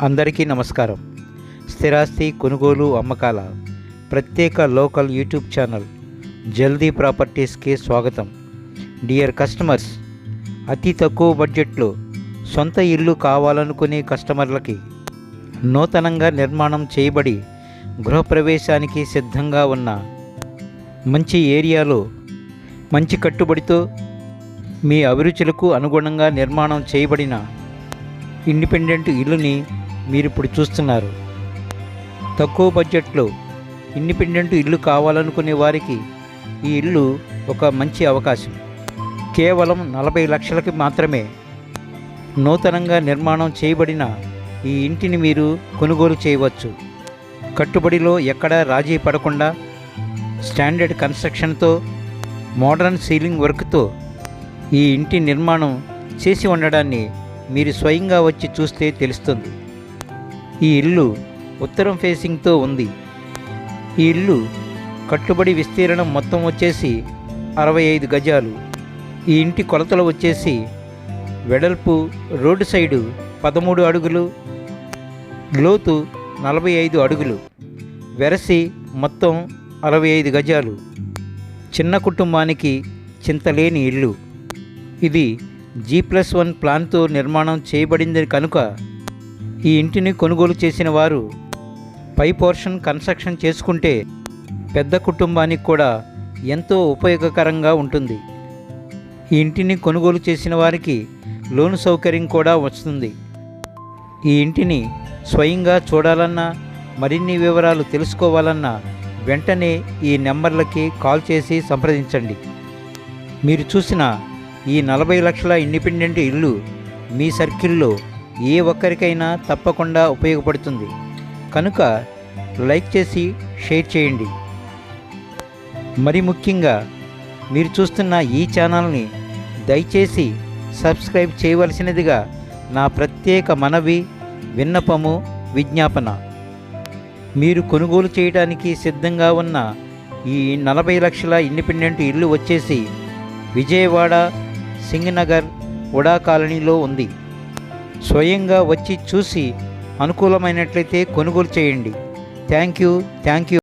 అందరికీ నమస్కారం. స్థిరాస్తి కొనుగోలు అమ్మకాల ప్రత్యేక లోకల్ యూట్యూబ్ ఛానల్ జల్దీ ప్రాపర్టీస్కి స్వాగతం. డియర్ కస్టమర్స్ అతి తక్కువ బడ్జెట్లో సొంత ఇల్లు కావాలనుకునే కస్టమర్లకి నూతనంగా నిర్మాణం చేయబడి గృహప్రవేశానికి సిద్ధంగా ఉన్న మంచి ఏరియాలో మంచి కట్టుబడితో మీ అభిరుచులకు అనుగుణంగా నిర్మాణం చేయబడిన ఇండిపెండెంట్ ఇల్లుని మీరు ఇప్పుడు చూస్తున్నారు. తక్కువ బడ్జెట్లో ఇండిపెండెంట్ ఇల్లు కావాలనుకునే వారికి ఈ ఇల్లు ఒక మంచి అవకాశం. కేవలం నలభై లక్షలకి మాత్రమే నూతనంగా నిర్మాణం చేయబడిన ఈ ఇంటిని మీరు కొనుగోలు చేయవచ్చు. కట్టుబడిలో ఎక్కడా రాజీ పడకుండా స్టాండర్డ్ కన్స్ట్రక్షన్తో మోడర్న్ సీలింగ్ వర్క్తో ఈ ఇంటి నిర్మాణం చేసి ఉండడాన్ని మీరు స్వయంగా వచ్చి చూస్తే తెలుస్తుంది. ఈ ఇల్లు ఉత్తరం ఫేసింగ్తో ఉంది. ఈ ఇల్లు కట్టుబడి విస్తీర్ణం మొత్తం వచ్చేసి అరవై ఐదు గజాలు. ఈ ఇంటి కొలతలు వచ్చేసి వెడల్పు రోడ్డు సైడు పదమూడు అడుగులు లోతు నలభై ఐదు అడుగులు వెరసి మొత్తం అరవై ఐదు గజాలు. చిన్న కుటుంబానికి చింతలేని ఇల్లు. ఇది జీ ప్లస్ వన్ ప్లాన్తో నిర్మాణం చేయబడింది కనుక ఈ ఇంటిని కొనుగోలు చేసిన వారు పై పోర్షన్ కన్స్ట్రక్షన్ చేసుకుంటే పెద్ద కుటుంబానికి కూడా ఎంతో ఉపయోగకరంగా ఉంటుంది. ఈ ఇంటిని కొనుగోలు చేసిన వారికి లోను సౌకర్యం కూడా వస్తుంది. ఈ ఇంటిని స్వయంగా చూడాలన్నా మరిన్ని వివరాలు తెలుసుకోవాలన్నా వెంటనే ఈ నెంబర్లకి కాల్ చేసి సంప్రదించండి. మీరు చూసిన ఈ నలభై లక్షల ఇండిపెండెంట్ ఇల్లు మీ సర్కిల్లో ఏ ఒక్కరికైనా తప్పకుండా ఉపయోగపడుతుంది. కనుక లైక్ చేసి షేర్ చేయండి. మరి ముఖ్యంగా మీరు చూస్తున్న ఈ ఛానల్ని దయచేసి సబ్స్క్రైబ్ చేయవలసినదిగా నా ప్రత్యేక మనవి విన్నపము విజ్ఞాపన. మీరు కొనుగోలు చేయడానికి సిద్ధంగా ఉన్న ఈ నలభై లక్షల ఇండిపెండెంట్ ఇల్లు వచ్చేసి విజయవాడ సింగనగర్ ఉడా కాలనీలో ఉంది. స్వయంగా వచ్చి చూసి అనుకూలమైనట్లయితే కొనుగోలు చేయండి. Thank you thank you.